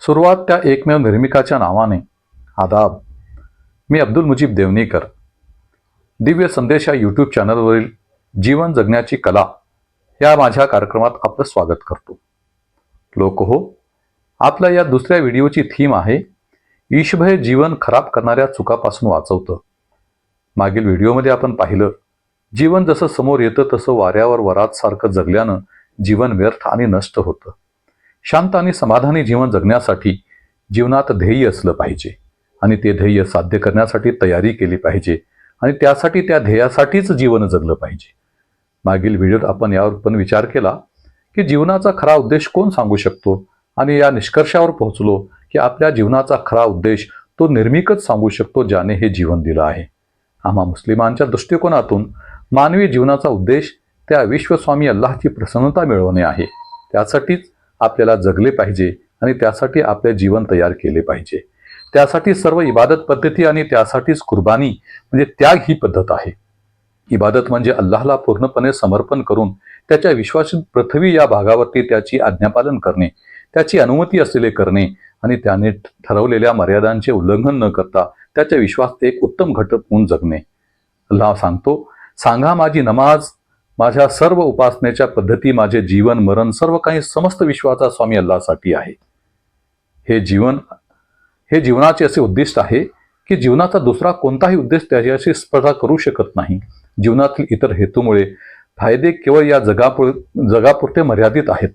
सुरुवात त्या एकमेव निर्मिकाच्या नावाने. आदाब. मी अब्दुल मुजीब देवनीकर. दिव्य संदेश या यूट्यूब चॅनलवरील जीवन जगण्याची कला या माझ्या कार्यक्रमात आपलं स्वागत करतो. लोक हो आपल्या या दुसऱ्या व्हिडिओची थीम आहे ईशभय जीवन खराब करणाऱ्या चुकापासून वाचवतं. मागील व्हिडिओमध्ये आपण पाहिलं जीवन जसं समोर येतं तसं वाऱ्यावर वरात सारखं जगल्यानं जीवन व्यर्थ आणि नष्ट होतं. शांत आणि समाधानी जीवन जगण्यासाठी जीवनात ध्येय असलं पाहिजे. आणि ते ध्येय साध्य करण्यासाठी तयारी केली पाहिजे. आणि त्यासाठी त्या ध्येयासाठीच जीवन जगलं पाहिजे. मागील व्हिडिओत आपण यावर पण विचार केला की जीवनाचा खरा उद्देश कोण सांगू शकतो? आणि या निष्कर्षावर पोहोचलो की आपल्या जीवनाचा खरा उद्देश तो निर्मिकच सांगू शकतो ज्याने हे जीवन दिलं आहे. आम्हा मुस्लिमांच्या दृष्टिकोनातून मानवी जीवनाचा उद्देश त्या विश्वस्वामी अल्लाहची प्रसन्नता मिळवणे आहे. त्यासाठीच आपल्याला जगले पाहिजे आणि त्यासाठी आपले जीवन तयार केले पाहिजे. त्यासाठी सर्व इबादत पद्धती आणि त्यासाठीच कुर्बानी म्हणजे त्याग ही पद्धत आहे. इबादत म्हणजे अल्लाहला पूर्णपणे समर्पण करून त्याच्या विश्वासित पृथ्वी या भागावरती त्याची आज्ञापालन करणे त्याची अनुमती असलेले करणे आणि त्याने ठरवलेल्या मर्यादांचे उल्लंघन न करता त्याच्या विश्वास एक उत्तम घटक म्हणून जगणे. अल्लाह सांगतो सांगा माझी नमाज माझ्या सर्व उपासनेच्या पद्धती माझे जीवन मरण सर्व काही समस्त विश्वाचा स्वामी अल्लासाठी आहे. हे जीवन हे जीवनाचे असे उद्दिष्ट आहे की जीवनाचा दुसरा कोणताही उद्देश त्याच्याशी स्पर्धा करू शकत नाही. जीवनातील इतर हेतूमुळे फायदे केवळ या जगापुर जगापुरते मर्यादित आहेत.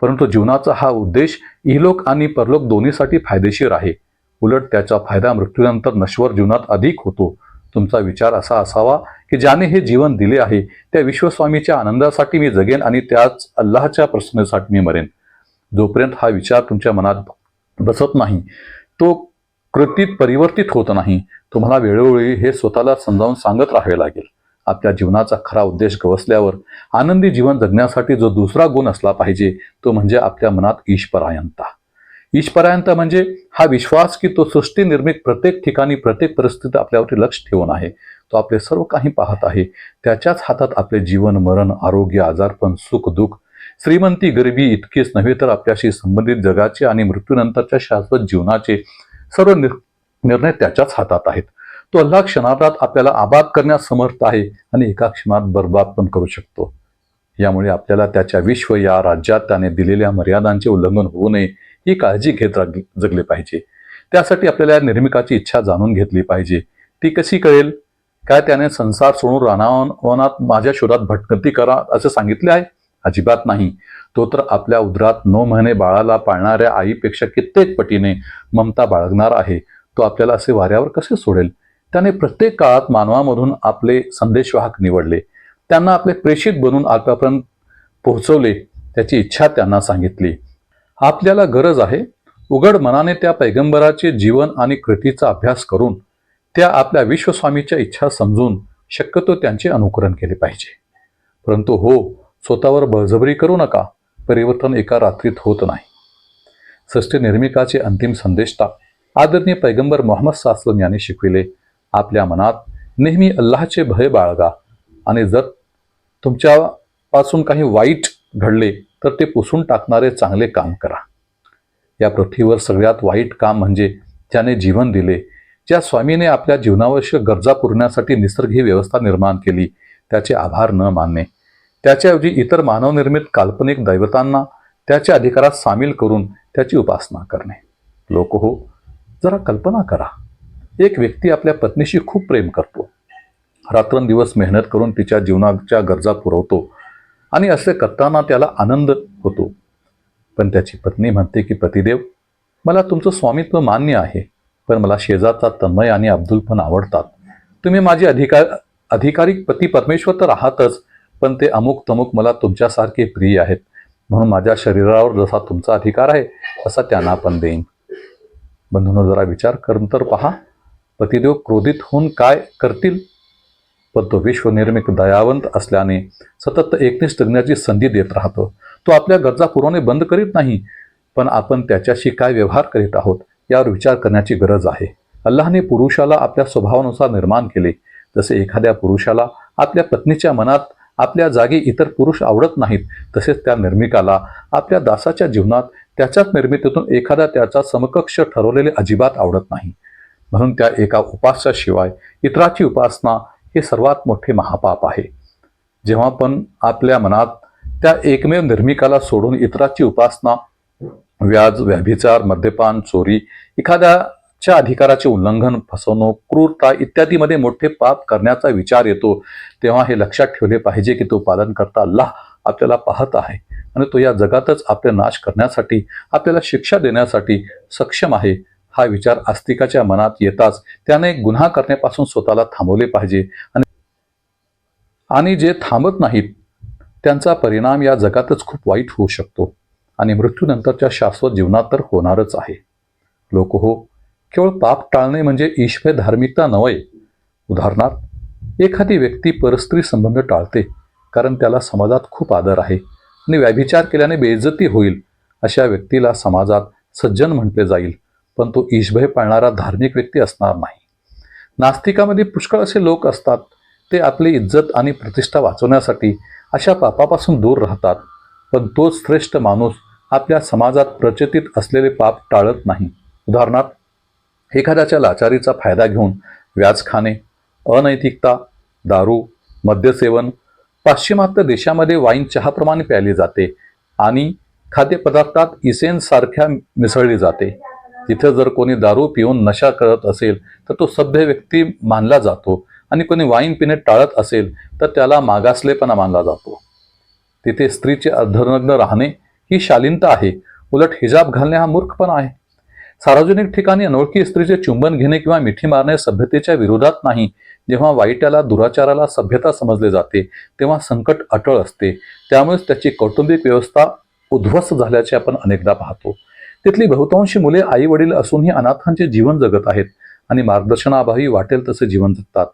परंतु जीवनाचा हा उद्देश इलोक आणि परलोक दोन्हीसाठी फायदेशीर आहे. उलट त्याचा फायदा मृत्यूनंतर नश्वर जीवनात अधिक होतो. तुमचा विचार असा असावा की ज्याने हे जीवन दिले आहे त्या विश्वस्वामीच्या आनंदासाठी मी जगेन आणि त्याच अल्लाहच्या प्रसन्नतेसाठी मी मरेन. जोपर्यंत हा विचार तुमच्या मनात बसत नाही तो कृतीत परिवर्तित होत नाही तुम्हाला वेळोवेळी हे स्वतःला समजावून सांगत राहावे लागेल. आपल्या जीवनाचा खरा उद्देश गवसल्यावर आनंदी जीवन जगण्यासाठी जो दुसरा गुण असला पाहिजे तो म्हणजे आपल्या मनात ईशपरायणता ईशपरायणता म्हणजे हा विश्वास की तो सृष्टी निर्मित प्रत्येक ठिकाणी प्रत्येक परिस्थितीत आपल्यावरती लक्ष ठेवून आहे. तो आपले सर्व काही पाहत आहे. त्याच्याच हातात आपले जीवन मरण आरोग्य आजारपण सुख दुःख श्रीमंती गरिबी इतकेच नव्हे तर आपल्याशी संबंधित जगाचे आणि मृत्यूनंतरच्या शाश्वत जीवनाचे सर्व निर निर्णय त्याच्याच हातात आहेत. तो अल्लाह क्षणार्धात आपल्याला आबाद करण्यास समर्थ आहे आणि एका क्षणात बर्बाद पण करू शकतो. यामुळे आपल्याला त्याच्या विश्व या राज्यात त्याने दिलेल्या मर्यादांचे उल्लंघन होऊ नये ही काळजी घेत जगले पाहिजे. त्यासाठी आपल्याला निर्मिकाची इच्छा जाणून घेतली पाहिजे. ती कशी कळेल? काय त्याने संसार सोडून रानावनात माझ्या शोधात भटकंती करा असं सांगितले आहे? अजिबात नाही. तो तर आपल्या उदरात नऊ महिने बाळाला पाळणाऱ्या आईपेक्षा कित्येक पटीने ममता बाळगणार आहे. तो आपल्याला असे वाऱ्यावर कसे सोडेल? त्याने प्रत्येक काळात मानवामधून आपले संदेशवाहक निवडले. त्यांना आपले प्रेषित बनून आपल्यापर्यंत पोहोचवले त्याची इच्छा त्यांना सांगितली. आपल्याला गरज आहे? उघड मनाने त्या पैगंबराचे जीवन आणि कृतीचा अभ्यास करून त्या आपल्या विश्वस्वामीच्या इच्छा समजून शक्यतो त्यांचे अनुकरण केले पाहिजे. परंतु हो स्वतःवर बळजबरी करू नका. परिवर्तन एका रात्रीत होत नाही. सृष्टी निर्मिकाचे अंतिम संदेशता आदरणीय पैगंबर मोहम्मद सासलम यांनी शिकविले आपल्या मनात नेहमी अल्लाहचे भय बाळगा आणि जर तुमच्यापासून काही वाईट घडले तर ते पुसून टाकणारे चांगले काम करा. या पृथ्वीवर सगळ्यात वाईट काम म्हणजे ज्याने जीवन दिले ज्या स्वामीने आपल्या जीवनावश्यक गरजा पुरण्यासाठी निसर्ग ही व्यवस्था निर्माण केली त्याचे आभार न मानणे. त्याच्याऐवजी इतर मानवनिर्मित काल्पनिक दैवतांना त्याच्या अधिकारात सामील करून त्याची उपासना करणे. लोक हो जरा कल्पना करा. एक व्यक्ती आपल्या पत्नीशी खूप प्रेम करतो. रात्रंदिवस मेहनत करून तिच्या जीवनाच्या गरजा पुरवतो आणि असे करताना त्याला आनंद होतो. पण त्याची पत्नी म्हणते की पतिदेव मला तुमचं स्वामित्व मान्य आहे. पण मला शेजारचा तन्मय आणि अब्दुल पण आवडतात. तुम्ही माझे अधिकार अधिकारिक पती परमेश्वर तर आहातच पण ते अमुक तमुक मला तुमच्यासारखे प्रिय आहेत. म्हणून माझ्या शरीरावर जसा तुमचा अधिकार आहे तसा त्यांना पण देईन. बंधून जरा विचार करून तर पहा पतिदेव क्रोधित होऊन काय करतील? पण तो विश्वनिर्मित दयावंत असल्याने सतत एकनिष्ठ जगण्याची संधी देत राहतो. तो आपल्या गरजा पुरवणे बंद करीत नाही पण आपण त्याच्याशी काय व्यवहार करीत आहोत? यावर विचार करण्याची गरज आहे. अल्लाहने पुरुषाला आपल्या स्वभावानुसार निर्माण केले. जसे एखाद्या पुरुषाला आपल्या पत्नीच्या मनात आपल्या जागी इतर पुरुष आवडत नाहीत तसेच त्या निर्मिकाला आपल्या दासाच्या जीवनात त्याच्याच निर्मितीतून एखादा त्याचा समकक्ष ठरवलेले अजिबात आवडत नाही. म्हणून त्या एका उपास्याशिवाय इतराची उपासना हे सर्वात मोठे महापाप आहे. जेव्हा पण आपल्या मनात त्या एकमेव निर्मिकाला सोडून इतराची उपासना व्याज व्याभिचार मद्यपान चोरी एखाद्याच्या अधिकाराचे उल्लंघन फसवणूक क्रूरता इत्यादीमध्ये मोठे पाप करण्याचा विचार येतो तेव्हा हे लक्षात ठेवले पाहिजे की तो पालन करता अल्लाह आपल्याला पाहत आहे आणि तो या जगातच आपले नाश करण्यासाठी आपल्याला शिक्षा देण्यासाठी सक्षम आहे. हा विचार आस्तिकाच्या मनात येताच त्याने गुन्हा करण्यापासून स्वतःला थांबवले पाहिजे आणि आणि जे थांबत नाहीत त्यांचा परिणाम या जगातच खूप वाईट होऊ शकतो. आणि मृत्यूनंतरच्या शाश्वत जीवनात तर होणारच आहे. लोक हो केवळ पाप टाळणे म्हणजे ईश्वर धार्मिकता नव्हे. उदाहरणार्थ एखादी व्यक्ती परस्त्री संबंध टाळते कारण त्याला समाजात खूप आदर आहे आणि व्याभिचार केल्याने बेइज्जती होईल अशा व्यक्तीला समाजात सज्जन म्हटले जाईल पण तो ईशभय पाळणारा धार्मिक व्यक्ती असणार नाही. नास्तिकामध्ये पुष्कळ असे लोक असतात ते आपली इज्जत आणि प्रतिष्ठा वाचवण्यासाठी अशा पापापासून दूर राहतात. पण तोच श्रेष्ठ माणूस आपल्या समाजात प्रचलित असलेले पाप टाळत नाही. उदाहरणार्थ एखाद्याच्या लाचारीचा फायदा घेऊन व्याज खाणे अनैतिकता दारू मद्यसेवन पाश्चिमात्य देशामध्ये वाईन चहाप्रमाणे प्यायली जाते आणि खाद्यपदार्थात इसेनसारख्या मिसळली जाते. तिथे जर कोणी दारू पिऊन नशा करत असेल तर तो सभ्य व्यक्ती मानला जातो आणि कोणी वाईन पिणे टाळत असेल तर त्याला मागासलेपणा मानला जातो. तिथे स्त्रीचे अर्धनग्न राहणे ही शालीनता आहे. उलट हिजाब घालणे हा मूर्खपणा आहे. सार्वजनिक ठिकाणी अनोळखी स्त्रीचे चुंबन घेणे किंवा मिठी मारणे सभ्यतेच्या विरोधात नाही. जेव्हा वाईटाला दुराचाराला सभ्यता समजले जाते तेव्हा संकट अटळ असते. त्यामुळेच त्याची कौटुंबिक व्यवस्था उद्ध्वस्त झाल्याचे आपण अनेकदा पाहतो. तिथली बहुतांशी मुले आई वडील असूनही अनाथांचे जीवन जगत आहेत आणि मार्गदर्शनाभावी वाटेल तसे जीवन जगतात.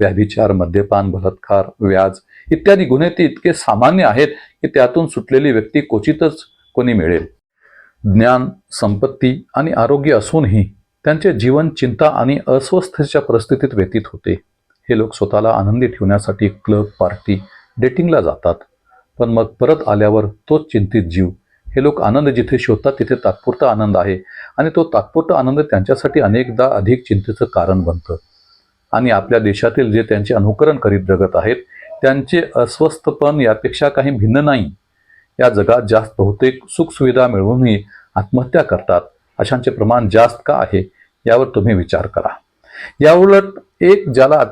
व्याभिचार मद्यपान बलात्कार व्याज इत्यादी गुन्हे ते इतके सामान्य आहेत की त्यातून सुटलेली व्यक्ती क्वचितच कोणी मिळेल. ज्ञान संपत्ती आणि आरोग्य असूनही त्यांचे जीवन चिंता आणि अस्वस्थतेच्या परिस्थितीत व्यतीत होते. हे लोक स्वतःला आनंदी ठेवण्यासाठी क्लब पार्टी डेटिंगला जातात. पण मग परत आल्यावर तोच चिंतित जीव. हे लोक आनंद जिथे शोधतात तिथे तात्पुरता आनंद आहे आणि तो तात्पुरता आनंद त्यांच्यासाठी अनेकदा अधिक चिंतेचं कारण बनतं. आणि आपल्या देशातील जे त्यांचे अनुकरण करीत जगत आहेत त्यांचे अस्वस्थपण यापेक्षा काही भिन्न नाही. या जगात जास्त बहुतेक सुखसुविधा मिळवूनही आत्महत्या करतात. अशांचे प्रमाण जास्त का आहे यावर तुम्ही विचार करा. याउलट एक ज्याला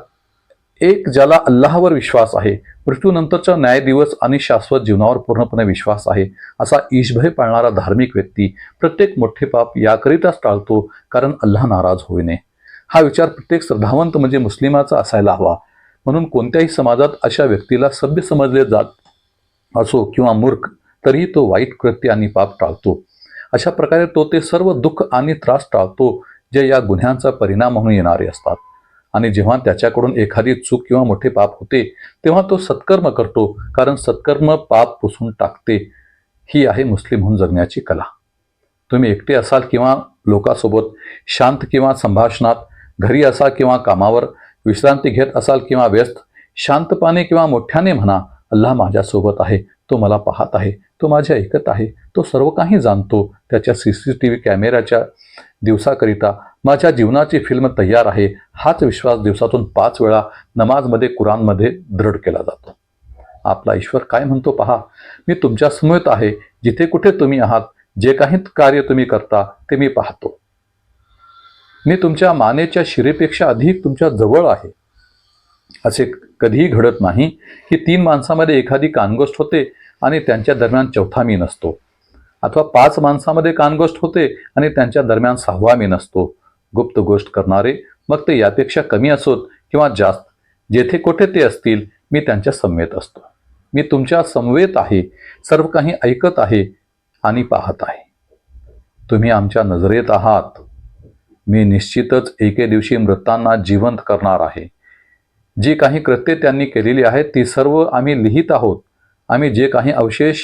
एक ज्याला अल्लाहवर विश्वास आहे मृत्यूनंतरचा न्याय दिवस आणि शाश्वत जीवनावर पूर्णपणे विश्वास आहे असा ईशभय पाळणारा धार्मिक व्यक्ती प्रत्येक मोठे पाप याकरिताच टाळतो कारण अल्लाह नाराज होईने. नये हा विचार प्रत्येक श्रद्धावंत म्हणजे मुस्लिमाचा असायला हवा. म्हणून कोणत्याही समाजात अशा व्यक्तीला सभ्य समजले जात असो किंवा मूर्ख तरीही तो वाईट कृत्य आणि पाप टाळतो. अशा प्रकारे तो ते सर्व दुःख आणि त्रास टाळतो जे या गुन्ह्यांचा परिणाम म्हणून येणारे असतात. आणि जेव्हा त्याच्याकडून एखादी चूक किंवा मोठे पाप होते तेव्हा तो सत्कर्म करतो कारण सत्कर्म पाप पुसून टाकते. ही आहे मुस्लिम म्हणून जगण्याची कला. तुम्ही एकटे असाल किंवा लोकांसोबत शांत किंवा संभाषणात घरी असाल किंवा कामावर विश्रांती घेत असाल किंवा व्यस्त शांतपणे किंवा मोठ्याने म्हणा अल्लाह माझ्यासोबत आहे तो मला पाहत आहे तो माझे ऐकत आहे तो सर्व काही जाणतो त्याच्या सी सी टी व्ही कॅमेऱ्याच्या दिवसाकरिता माझ्या जीवनाची फिल्म तयार आहे हाच विश्वास दिवसातून पाच वेळा नमाजमध्ये कुरानमध्ये दृढ केला जातो. आपला ईश्वर काय म्हणतो पहा मी तुमच्यासमोर आहे जिथे कुठे तुम्ही आहात जे काही कार्य तुम्ही करता ते मी पाहतो. मी तुमच्या मानेच्या शिरेपेक्षा अधिक तुमच्या जवळ आहे. असे कधीही घडत नाही की तीन माणसामध्ये एखादी कानगोष्ट होते आणि त्यांच्या दरम्यान चौथा मी नसतो. अथवा पाच माणसामध्ये कानगोष्ट होते आणि त्यांच्या दरम्यान सहावा मी नसतो. गुप्त गोष्ट करणारे मग ते यापेक्षा कमी असोत किंवा जास्त. जेथे कोठे ते असतील मी त्यांच्या समवेत असतो. मी तुमच्या समवेत आहे सर्व काही ऐकत आहे आणि पाहत आहे. तुम्ही आमच्या नजरेत आहात. मी निश्चितच एके दिवशी मृतांना जिवंत करणार आहे. जी काही कृत्ये त्यांनी केलेली आहेत ती सर्व आम्ही लिहित आहोत. आम्ही जे काही अवशेष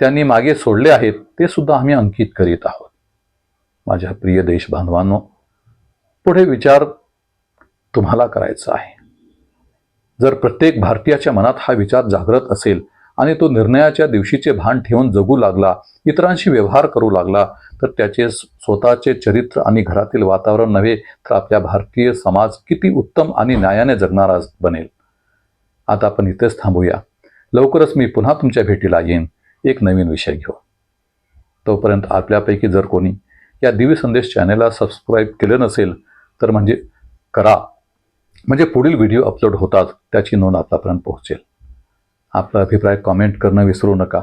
त्यांनी मागे सोडले आहेत ते सुद्धा आम्ही अंकित करीत आहोत. माझ्या प्रिय देशबांधवांनो पुढे विचार तुम्हाला करायचा आहे. जर प्रत्येक भारतीयाच्या मनात हा विचार जागृत असेल आणि तो निर्णयाच्या दिवशीचे भान ठेवून जगू लागला इतरांशी व्यवहार करू लागला तर त्याचे स्वतःचे चरित्र आणि घरातील वातावरण नव्हे तर आपल्या भारतीय समाज किती उत्तम आणि न्यायाने जगणारा बनेल. आता आपण इथेच थांबूया. लवकरच मी पुन्हा तुमच्या भेटीला येईन. एक नवीन विषय घेऊ. तोपर्यंत आपल्यापैकी जर कोणी या दिव्य संदेश चॅनेलला सबस्क्राईब केलं नसेल तर म्हणजे करा. म्हणजे पुढील व्हिडिओ अपलोड होतात त्याची नोंद आपल्यापर्यंत पोहोचेल. आपला अभिप्राय कॉमेंट करणं विसरू नका.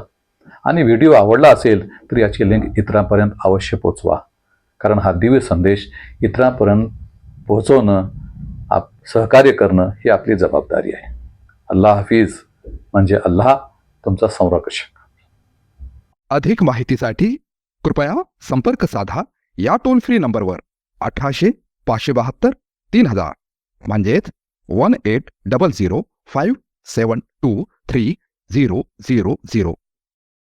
आणि व्हिडिओ आवडला असेल तर याची लिंक इतरांपर्यंत अवश्य पोचवा. कारण हा दिव्य संदेश इतरांपर्यंत पोहोचवणं आप सहकार्य करणं ही आपली जबाबदारी आहे. अल्लाह हाफिज. म्हणजे अल्लाह तुमचा संरक्षक. अधिक माहितीसाठी कृपया संपर्क साधा या टोल फ्री नंबरवर अठराशे पाचशे बहात्तर तीन हजार. म्हणजेच one eight double zero five seven two three zero zero zero